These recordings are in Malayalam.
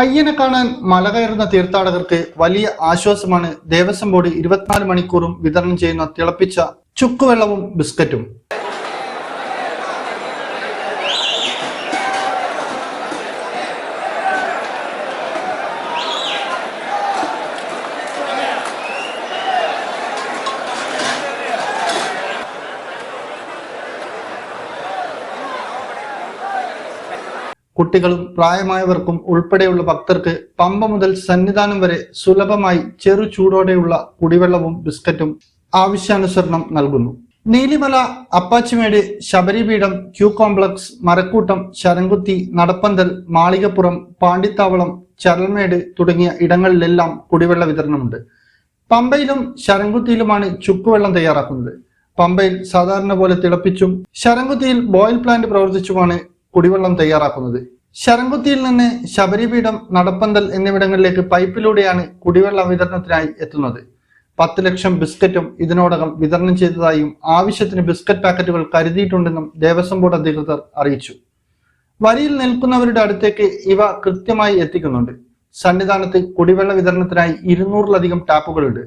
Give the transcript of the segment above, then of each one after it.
അയ്യനെ കാണാൻ മല കയറുന്ന തീർത്ഥാടകർക്ക് വലിയ ആശ്വാസമാണ് ദേവസ്വം ബോർഡ് ഇരുപത്തിനാല് മണിക്കൂറും വിതരണം ചെയ്യുന്ന തിളപ്പിച്ച ചുക്കുവെള്ളവും ബിസ്ക്കറ്റും. കുട്ടികളും പ്രായമായവർക്കും ഉൾപ്പെടെയുള്ള ഭക്തർക്ക് പമ്പ മുതൽ സന്നിധാനം വരെ സുലഭമായി ചെറു ചൂടോടെയുള്ള കുടിവെള്ളവും ബിസ്ക്കറ്റും ആവശ്യാനുസരണം നൽകുന്നു. നീലിമല അപ്പാച്ചിമേട് ശബരിപീഠം ക്യൂ കോംപ്ലക്സ് മരക്കൂട്ടം ശരംകുത്തി നടപ്പന്തൽ മാളികപ്പുറം പാണ്ടിത്താവളം ചരൽമേട് തുടങ്ങിയ ഇടങ്ങളിലെല്ലാം കുടിവെള്ള വിതരണമുണ്ട്. പമ്പയിലും ശരംകുത്തിയിലുമാണ് ചുക്കുവെള്ളം തയ്യാറാക്കുന്നത്. പമ്പയിൽ സാധാരണ പോലെ തിളപ്പിച്ചും ശരംകുത്തിയിൽ ബോയിൽ പ്ലാന്റ് പ്രവർത്തിച്ചുമാണ് കുടിവെള്ളം തയ്യാറാക്കുന്നത്. ശരംകുത്തിയിൽ നിന്ന് ശബരിപീഠം നടപ്പന്തൽ എന്നിവിടങ്ങളിലേക്ക് പൈപ്പിലൂടെയാണ് കുടിവെള്ള വിതരണത്തിനായി എത്തുന്നത്. പത്ത് ലക്ഷം ബിസ്ക്കറ്റും ഇതിനോടകം വിതരണം ചെയ്തതായും ആവശ്യത്തിന് ബിസ്ക്കറ്റ് പാക്കറ്റുകൾ കരുതിയിട്ടുണ്ടെന്നും ദേവസ്വം ബോർഡ് അധികൃതർ അറിയിച്ചു. വരിയിൽ നിൽക്കുന്നവരുടെ അടുത്തേക്ക് ഇവ കൃത്യമായി എത്തിക്കുന്നുണ്ട്. സന്നിധാനത്ത് കുടിവെള്ള വിതരണത്തിനായി ഇരുന്നൂറിലധികം ടാപ്പുകളുണ്ട്.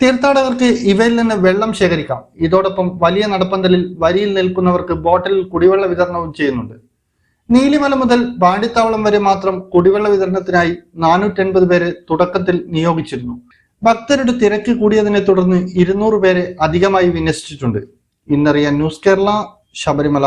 തീർത്ഥാടകർക്ക് ഇവയിൽ നിന്ന് വെള്ളം ശേഖരിക്കാം. ഇതോടൊപ്പം വലിയ നടപ്പന്തലിൽ വരിയിൽ നിൽക്കുന്നവർക്ക് ബോട്ടലിൽ കുടിവെള്ള വിതരണവും ചെയ്യുന്നുണ്ട്. നീലിമല മുതൽ വാണിത്താവളം വരെ മാത്രം കുടിവെള്ള വിതരണത്തിനായി നാനൂറ്റി എൺപത് പേരെ തുടക്കത്തിൽ നിയോഗിച്ചിരുന്നു. ഭക്തരുടെ തിരക്ക് കൂടിയതിനെ തുടർന്ന് ഇരുന്നൂറ് പേരെ അധികമായി വിന്യസിച്ചിട്ടുണ്ട്. ഇന്നറിയാൻ ന്യൂസ് കേരള ശബരിമല